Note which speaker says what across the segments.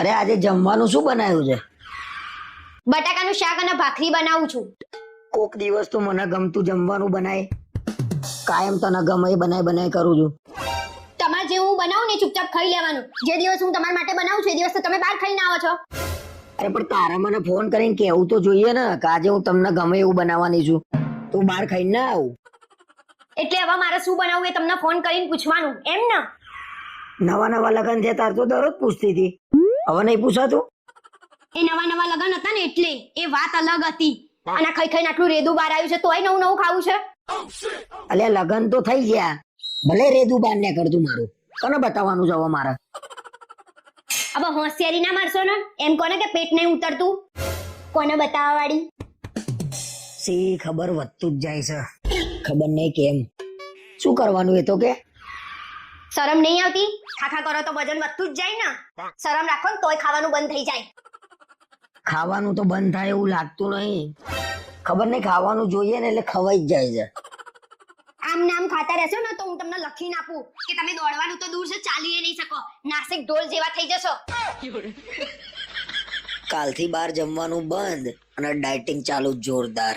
Speaker 1: અરે આજે જમવાનું શું બનાવ્યું છે?
Speaker 2: બટાકાનું શાક અને ભાખરી બનાવું છું.
Speaker 1: કોક દિવસ તો મને ગમતું જમવાનું બનાય. કાયમ તને ગમે એ બનાય બનાય કરું છું.
Speaker 2: તમારે જે હું બનાવું ને ચૂપચાપ ખાઈ લેવાનું. જે દિવસ હું તમારા માટે બનાવું છું એ દિવસ તો તમે બહાર ખાઈને આવો છો.
Speaker 1: અરે પણ તારા મને ફોન કરીને કેવું તો જોઈએ ને કે આજે હું તમને ગમે એવું બનાવવાની છું. તું બહાર ખાઈને ના આવું.
Speaker 2: એટલે હવે મારે શું બનાવવું એ તમને ફોન કરીને પૂછવાનું. એમ ને.
Speaker 1: નવા નવા લગન છે તાર તો દરરોજ પૂછતી હતી. હવે નહીં પૂછાતું?
Speaker 2: એ નવા નવા લગન હતા ને એટલે એ વાત અલગ હતી. અને ખાઈ ખાઈને આટલું રેદુ બાર આવ્યું છે તોય નવું નવું ખાવું છે?
Speaker 1: અલે લગન તો થઈ ગયા. ભલે રેદુ બાર ને કરતું મારું. કોને બતાવવાનું છે હવે મારે?
Speaker 2: હવે હોશિયારી ના મારશો ને એમ કોને કે પેટ નહીં ઉતરતું? કોને બતાવવા વાળી
Speaker 1: સી ખબર વધતું જ જાય છે. ખબર નહીં કેમ. શું કરવાનું એ તો કે?
Speaker 2: શરમ નહીં આવતી? ખાખા કરો તો વજન વધતું જ જાય ને. શરમ રાખો ને તોય ખાવાનું બંધ થઈ જાય.
Speaker 1: ખાવાનું તો બંધ થાય એવું લાગતું નહીં. ખબર નહીં ખાવાનું જોઈએ ને એટલે ખવાઈ જ જાય છે.
Speaker 2: આમ નામ ખાતા રહેશો ને તો હું તમને લખીને આપું કે તમે દોડવાનું તો દૂર છે ચાલી નહીં શકો. નાસિક ઢોલ જેવા થઈ જશો.
Speaker 1: કાલથી બહાર જમવાનું બંધ અને ડાયટિંગ ચાલુ જોરદાર.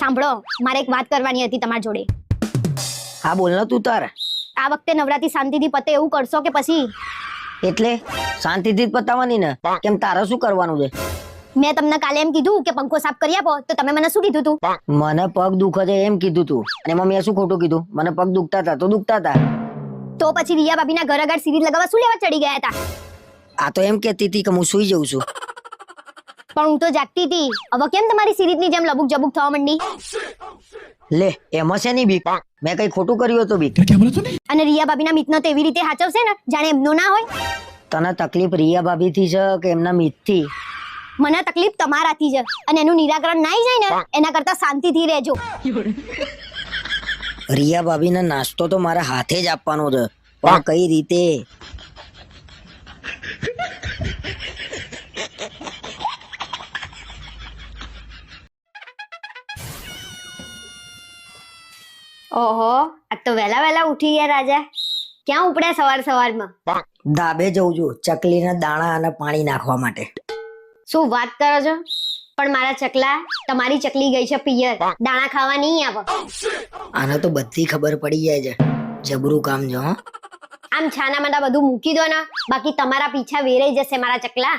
Speaker 2: સાંભળો મારે એક વાત કરવાની હતી તમારી જોડે.
Speaker 1: હા બોલ ને તું તાર.
Speaker 2: આ વખતે નવરાત્રી શાંતિથી પતે એવું કરશો કે પછી?
Speaker 1: એટલે? શાંતિથી પતાવવાની ને? કેમ તારે શું કરવાનું છે?
Speaker 2: મેં તમને કાલે એમ કીધું કે પંખો સાફ કરી આપો તો તમે મને શું કીધું તું?
Speaker 1: મને પગ દુખે છે એમ કીધું તું. અને મમ્મીએ શું ખોટું કીધું? મને પગ દુખતા હતા તો દુખતા હતા.
Speaker 2: તો પછી રિયા ભાભીના ઘર આગળ સિરીઝ લગાવવા શું લેવા ચડી ગયા હતા?
Speaker 1: આ તો એમ કહેતી હતી કે હું સુઈ જઉં છું.
Speaker 2: પણ હું તો જાગતી હતી. હવે કેમ તમારી સિરીઝની જેમ લબુક જબુક થવા માંડી?
Speaker 1: લે એમાં છે નહીં બીક. મેં કઈ ખોટું કર્યું હતું બીક.
Speaker 2: અને રિયા ભાભીના મિતનો તો એવી રીતે હાચવશે ને જાણે એમનો ના હોય?
Speaker 1: તને તકલીફ રિયા ભાભી થી છે કે એમના મિતથી?
Speaker 2: મને તકલીફ તમારાથી છે. અને એનું નિરાકરણ ના જાય ને એના કરતા શાંતિથી રહેજો.
Speaker 1: રિયા ભાભીને નાસ્તો તો મારા હાથે જ આપવાનો છે. પણ કઈ રીતે?
Speaker 2: ઓહો આ તો વહેલા વહેલા ઉઠી ગયા રાજા. ક્યાં ઉપડ્યા સવાર સવારમાં?
Speaker 1: ધાબે જઉં છું ચકલીના દાણા અને પાણી નાખવા માટે.
Speaker 2: શું વાત કરો છો? પણ મારા ચકલા તમારી ચકલી ગઈ છે પિયર. દાણા ખાવા નહીં આવો.
Speaker 1: આને તો બધી ખબર પડી જાય છે. જબરું કામ જો
Speaker 2: આમ છાના માના બધું મૂકી દો ને. બાકી તમારા પીછા વેરાઈ જશે મારા ચકલા.